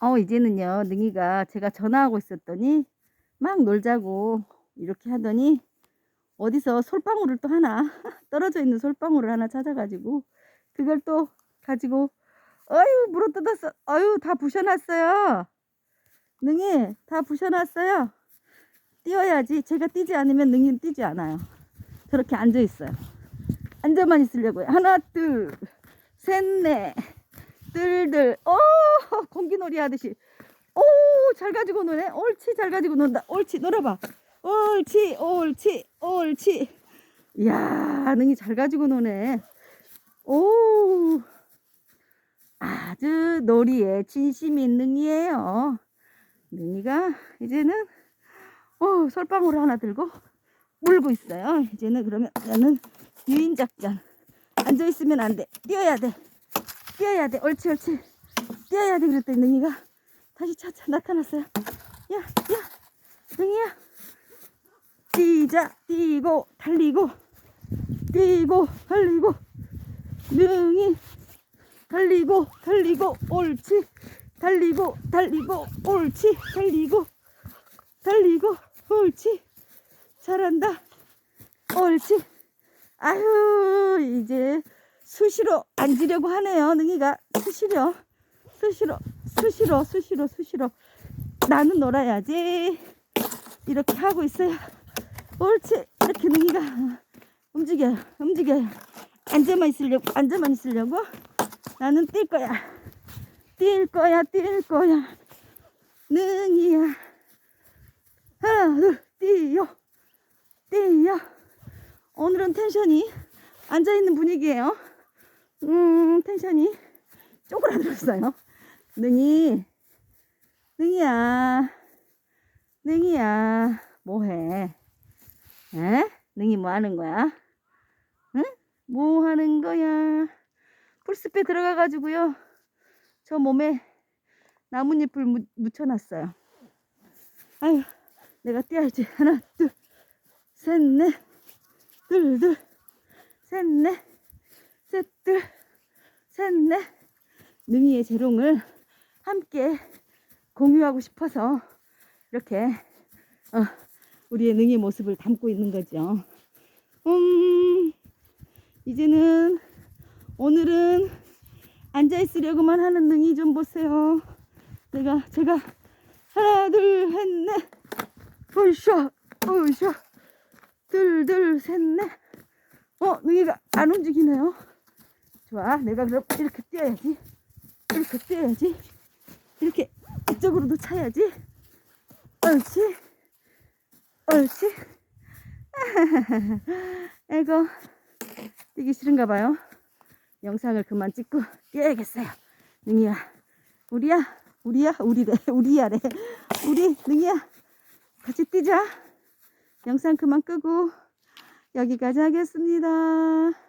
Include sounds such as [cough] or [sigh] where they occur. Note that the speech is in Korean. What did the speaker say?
어, 이제는요, 능이가 제가 전화하고 있었더니 막 놀자고 이렇게 하더니 어디서 솔방울을 또 하나, [laughs] 떨어져 있는 솔방울을 하나 찾아가지고 그걸 또 가지고, 어유, 물어 뜯었어. 어유, 다 부셔놨어요. 능이, 다 부셔놨어요. 뛰어야지. 제가 뛰지 않으면 능이는 뛰지 않아요. 저렇게 앉아 있어요. 앉아만 있으려고요. 하나, 둘, 셋, 넷, 들들. 오, 공기놀이 하듯이. 오, 잘 가지고 노네. 옳지, 잘 가지고 논다. 옳지, 놀아봐. 옳지, 옳지, 옳지. 이야, 능이 잘 가지고 노네. 오, 아주 놀이에 진심인 능이에요. 능이가 이제는 어, 솔방울 하나 들고 울고 있어요. 이제는 그러면 나는 유인작전. 앉아있으면 안 돼. 뛰어야 돼. 뛰어야 돼. 옳지, 옳지. 뛰어야 돼. 그랬더니 능이가 다시 차차 나타났어요. 야, 야, 능이야. 뛰자, 뛰고, 달리고, 뛰고, 달리고, 능이, 달리고, 달리고, 옳지. 달리고, 달리고, 옳지. 달리고, 달리고, 옳지. 잘한다. 옳지. 아유, 이제 수시로 앉으려고 하네요. 능이가 수시로, 수시로, 수시로, 수시로, 수시로. 나는 놀아야지. 이렇게 하고 있어요. 옳지. 이렇게 능이가 움직여요. 움직여요. 앉아만 있으려고, 앉아만 있으려고. 나는 뛸 거야. 뛸 거야, 뛸 거야. 능이야. 하나, 둘, 뛰어. 뛰어. 오늘은 텐션이 앉아있는 분위기예요. 음, 텐션이 쪼그라들었어요. 능이, 능이야, 능이야, 뭐해? 에? 능이 뭐 하는 거야? 응? 뭐 하는 거야? 풀숲에 들어가가지고요. 저 몸에 나뭇잎을 묻, 묻혀놨어요. 아유, 내가 뛰어야지. 하나, 둘, 셋, 넷, 둘, 둘, 셋, 넷, 셋, 둘, 셋, 넷. 능이의 재롱을 함께 공유하고 싶어서 이렇게 어, 우리의 능이 모습을 담고 있는 거죠. 음, 이제는 오늘은 앉아 있으려고만 하는 능이 좀 보세요. 내가 제가 하나 둘셋넷 으쌰 으쌰 둘둘 셋넷 어 능이가 안 움직이네요. 좋아 내가 그럼 이렇게 뛰어야지 이렇게 뛰어야지 이렇게 이쪽으로도 차야지 옳지 옳지 [laughs] 아이고 뛰기 싫은가 봐요. 영상을 그만 찍고 뛰어야겠어요. 능이야, 우리야, 우리야, 우리래, 우리야래, 우리 능이야, 같이 뛰자. 영상 그만 끄고 여기까지 하겠습니다.